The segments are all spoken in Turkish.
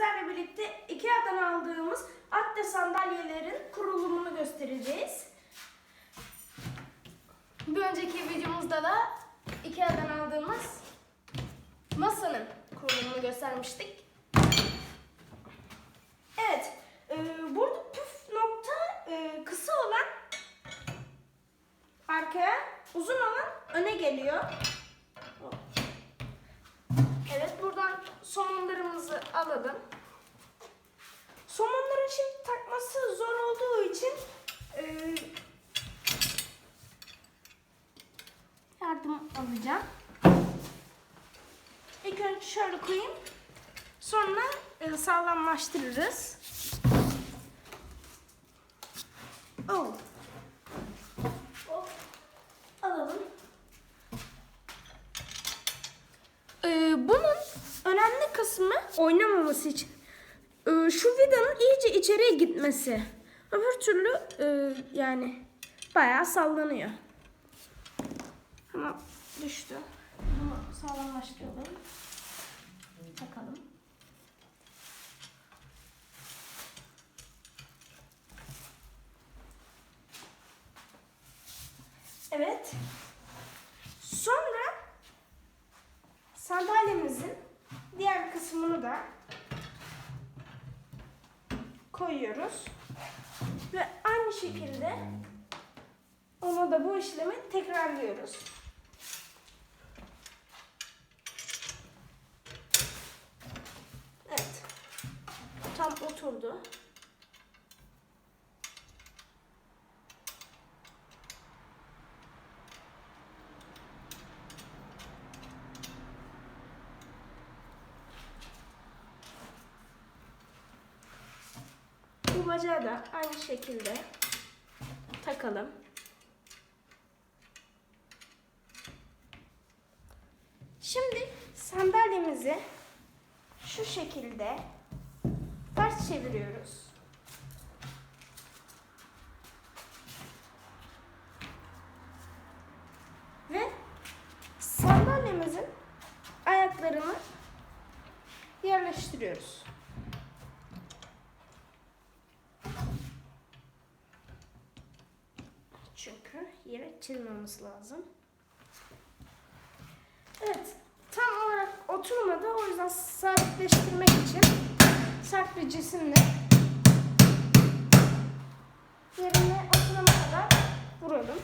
sizlerle birlikte Ikea'dan aldığımız Atte sandalyelerin kurulumunu göstereceğiz. Bir önceki videomuzda da Ikea'dan aldığımız masanın kurulumunu göstermiştik. Evet, e, burada püf nokta e, kısa olan arkaya, uzun olan öne geliyor. Evet, buradan somonlarımızı alalım. Somonların şimdi takması zor olduğu için e, yardım alacağım. İlk önce şöyle koyayım. Sonra e, sağlamlaştırırız. Oh. Oh. Alalım. Ee, bunun önemli kısmı oynamaması için ee, şu vidanın iyice içeriye gitmesi. Öbür türlü e, yani bayağı sallanıyor. Ama düştü. Bunu sağlamlaştıralım. Takalım. Evet. Sonra sandalyemizin da koyuyoruz. Ve aynı şekilde ona da bu işlemi tekrarlıyoruz. Evet. Tam oturdu. Bacağı da aynı şekilde takalım. Şimdi sandalyemizi şu şekilde ters çeviriyoruz. Ve sandalyemizin ayaklarını yerleştiriyoruz. Çünkü çizmemiz lazım. Evet, tam olarak oturmadı. O yüzden sabitleştirmek için sert bir cisimle yerine oturana kadar vuralım.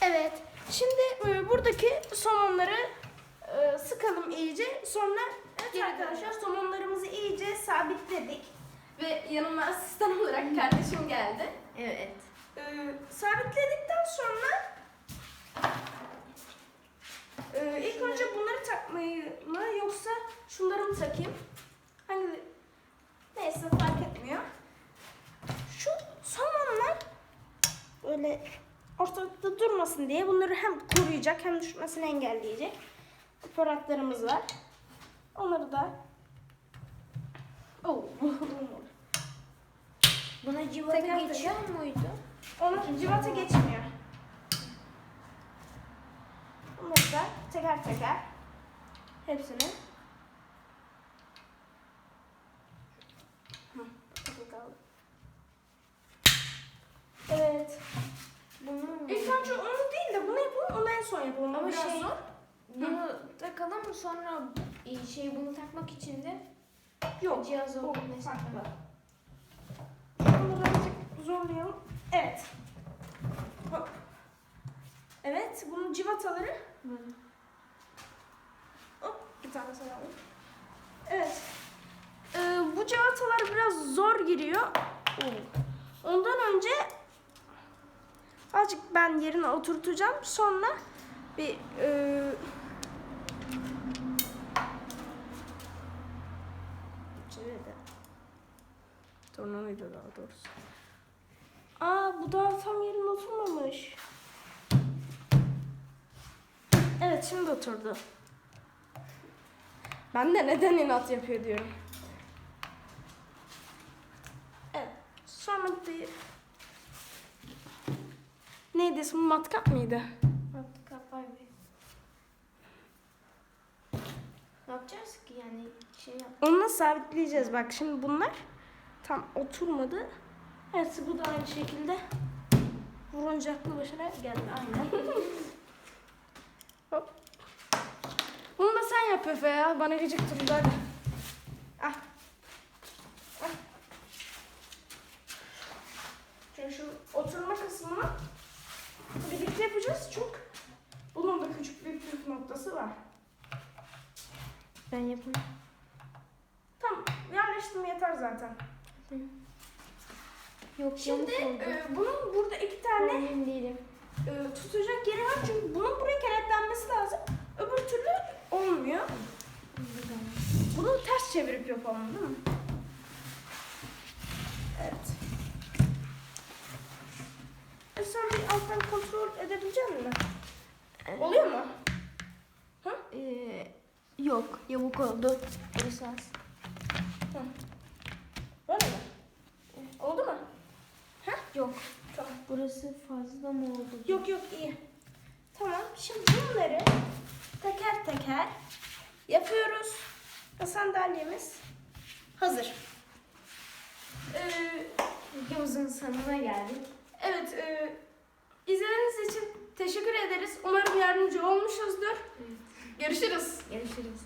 Evet, şimdi e, buradaki somonları e, sıkalım iyice. Sonra evet arkadaşlar sabitledik. Ve yanıma asistan olarak kardeşim geldi. Evet. Ee, sabitledikten sonra e, ilk önce bunları takmayı mı yoksa şunları mı takayım? Hangi neyse fark etmiyor. Şu somonlar böyle ortalıkta durmasın diye bunları hem koruyacak hem düşmesini engelleyecek aparatlarımız var. Onları da Oh, Buna civata Teker geçiyor muydu? Onun civata geçmiyor. Bunları da teker teker hepsini Hı. Evet. Bunu İlk önce onu değil de bunu yapalım, onu en son yapalım. Ama Biraz şey- zor. bunu takalım sonra e, şey bunu takmak için de Yok. cihaz Bu birazcık zorlayalım. Evet. Hop. Evet, bunun civataları Hop, bir tane alayım. Evet. Ee, bu civatalar biraz zor giriyor. Ondan önce azıcık ben yerine oturtacağım. Sonra bir e, daha doğrusu. Aa bu daha tam yerine oturmamış. Evet şimdi oturdu. Ben de neden inat yapıyor diyorum. Evet. Sonra bir... Neydi ismi? Matkap mıydı? Matkap bir. Ha yapacağız ki yani şey yap. Onu nasıl sabitleyeceğiz? Bak şimdi bunlar tam oturmadı. Hepsi bu da aynı şekilde vuruncaklı başına geldi. Aynen. Hop. Bunu da sen yap Efe ya. Bana gıcık durdu hadi. Ah. Ah. Şimdi şu oturma kısmını birlikte yapacağız çünkü bunun da küçük bir püf noktası var. Ben yapayım. Tamam yerleştim yeter zaten. Yok Şimdi e, bunun burada iki tane Emin değilim. e, tutacak yeri var çünkü bunun buraya kenetlenmesi lazım. Öbür türlü olmuyor. Bunu ters çevirip yapalım değil mi? Evet. E sen bir alttan kontrol edebilecek misin? Oluyor mu? Ee, yok yamuk oldu. Esas. Böyle mi? Oldu mu? Yok. Tamam. Burası fazla mı oldu? Yok yok iyi. Tamam şimdi bunları teker teker yapıyoruz. Sandalyemiz hazır. Ee, Videomuzun sonuna geldik. evet e, izlediğiniz için teşekkür ederiz. Umarım yardımcı olmuşuzdur. Görüşürüz. Görüşürüz.